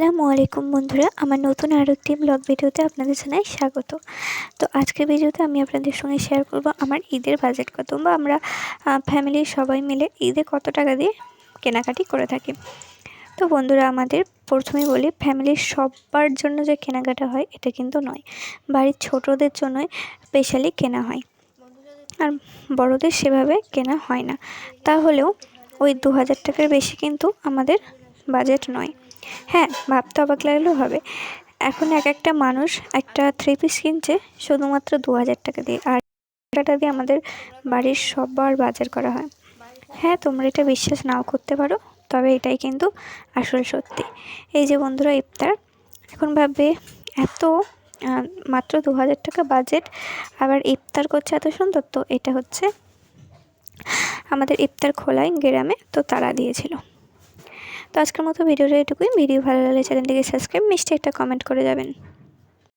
আসসালামু আলাইকুম বন্ধুরা, আমার নতুন আরও একটি ব্লগ ভিডিওতে আপনাদের জানাই স্বাগত। তো আজকের ভিডিওতে আমি আপনাদের সঙ্গে শেয়ার করব আমার ঈদের বাজেট কত বা আমরা ফ্যামিলির সবাই মিলে ঈদে কত টাকা দিয়ে কেনাকাটি করে থাকি। তো বন্ধুরা, আমাদের প্রথমেই বলি ফ্যামিলির সবার জন্য যে কেনাকাটা হয়, এটা কিন্তু নয়। বাড়ির ছোটদের জন্যই স্পেশালি কেনা হয়। আর বড়দের সেভাবে কেনা হয় না। তাহলেও ওই দু হাজার টাকার বেশি কিন্তু আমাদের বাজেট নয়। হ্যাঁ ভাবতে অবাক লাগলেও হবে। এখন এক একটা মানুষ একটা থ্রি পিস কিনছে শুধুমাত্র দু হাজার টাকা দিয়ে। আর টাকা দিয়ে আমাদের বাড়ির সবার বাজার করা হয়। হ্যাঁ তোমরা এটা বিশ্বাস নাও করতে পারো, তবে এটাই কিন্তু আসল সত্যি। এই যে বন্ধুরা, ইফতার। এখন ভাববে, এত মাত্র দু হাজার টাকা বাজেট, আবার ইফতার করছে এত সুন্দর, তো এটা হচ্ছে আমাদের ইফতার খোলায় গ্রামে, তো তারা দিয়েছিল। তো আজকের মতো ভিডিওটা এটুকুই। ভিডিও ভালো লাগলে চ্যানেলটিকে সাবস্ক্রাইব মিষ্টি একটা কমেন্ট করে যাবেন।